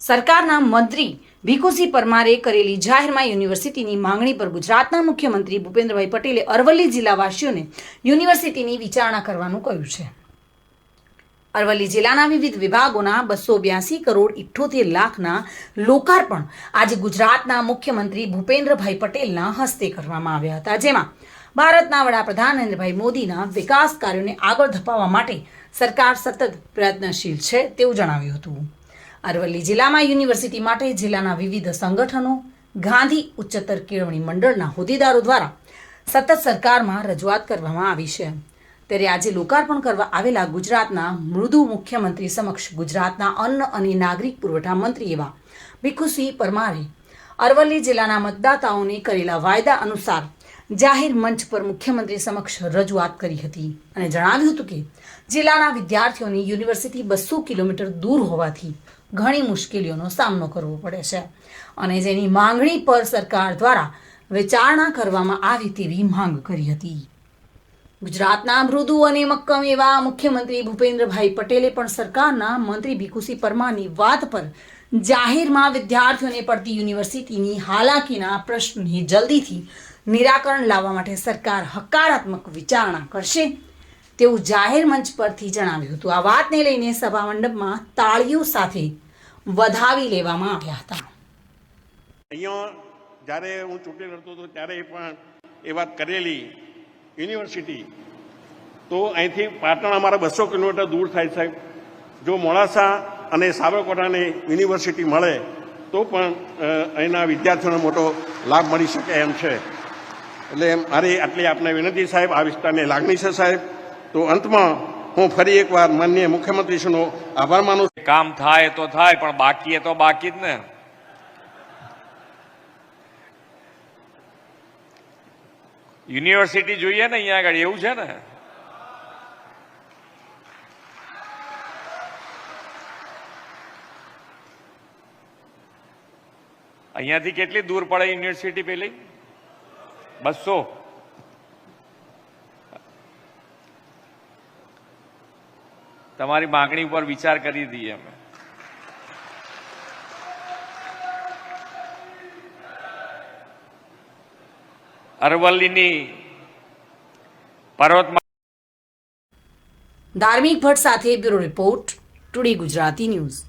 સરકારના મંત્રી ભીખુસિંહ પરમારે કરેલી જાહેરમાં યુનિવર્સિટીની માંગણી પર ગુજરાતના મુખ્યમંત્રી ભૂપેન્દ્રભાઈ પટેલે અરવલ્લી જિલ્લાવાસીઓને યુનિવર્સિટીની વિચારણા કરવાનું કહ્યું છે. અરવલ્લી જિલ્લાના વિવિધ વિભાગોના બસો બ્યાસી કરોડ ઇઠ્ઠોતેર લાખના લોકાર્પણ આજે ગુજરાતના મુખ્યમંત્રી ભૂપેન્દ્રભાઈ પટેલના હસ્તે કરવામાં આવ્યા હતા, જેમાં ભારતના વડાપ્રધાન નરેન્દ્રભાઈ મોદીના વિકાસ કાર્યોને આગળ ધપાવવા માટે સરકાર સતત પ્રયત્નશીલ છે તેવું જણાવ્યું હતું. અરવલ્લી જિલ્લામાં યુનિવર્સિટી માટે જિલ્લાના વિવિધ સંગઠનો, ગાંધી ઉચ્ચતર કેળવણી મંડળના હોદ્દેદારો દ્વારા સતત સરકારમાં રજૂઆત કરવામાં આવી છે. ત્યારે આજે લોકાર્પણ કરવા આવેલા ગુજરાતના મૃદુ મુખ્યમંત્રી સમક્ષ ગુજરાતના અન્ન અને નાગરિક પુરવઠા મંત્રી એવા ભીખુસિંહ પરમારે અરવલ્લી જિલ્લાના મતદાતાઓને કરેલા વાયદા અનુસાર જાહેર મંચ પર મુખ્યમંત્રી સમક્ષ રજૂઆત કરી હતી અને જણાવ્યું હતું કે જિલ્લાના વિદ્યાર્થીઓની યુનિવર્સિટી બસો કિલોમીટર દૂર હોવાથી ઘણી મુશ્કેલીઓનો સામનો કરવો પડે છે. અને જેની માંગણી પર સરકાર દ્વારા વિચારણા કરવામાં આવી તેવી માંગ કરી હતી. ગુજરાતના મૃદુ અને મક્કમ એવા મુખ્યમંત્રી ભૂપેન્દ્રભાઈ પટેલે પણ સરકારના મંત્રી ભીખુસી પરમારની વાત પર જાહેરમાં વિદ્યાર્થીઓને પડતી યુનિવર્સિટીની હાલાકીના પ્રશ્નની જલ્દીથી નિરાકરણ લાવવા માટે સરકાર હકારાત્મક વિચારણા કરશે. તેવું જાહેર મંચ પરથી જણાવ્યું હતું. આ વાતને લઈને સભા મંડપમાં તાળીઓ સાથે વધાવી લેવામાં આવ્યા હતા. અહીંયા જ્યારે હું ચૂંટણી લડતો હતો ત્યારે પણ એ વાત કરેલી યુનિવર્સિટી. તો અહીંથી પાટણ અમારા બસો કિલોમીટર દૂર થાય સાહેબ. જો મોડાસા અને સાબરકોટાને યુનિવર્સિટી મળે, તો પણ અહીંના વિદ્યાર્થીઓને મોટો લાભ મળી શકે એમ છે. એટલે મારી આટલી આપને વિનંતી સાહેબ. આ વિસ્તારની લાગણી છે સાહેબ. તો અંતમાં હું ફરી એકવાર માનનીય મુખ્યમંત્રીશ્રીનો આભાર માનું છું. કામ થાય તો થાય, પણ બાકી એ તો બાકી જ ને. યુનિવર્સિટી જોઈએ ને અહીંયા આગળ, એવું છે ને? અહીંયાથી કેટલી દૂર પડે યુનિવર્સિટી પેલી? બસો. તમારી માગણી ઉપર વિચાર કરી દઈએ અમે. અરવલ્લીની પર્વતમાં ધાર્મિક ભટ્ટ સાથે bureau report, Today Gujarati News.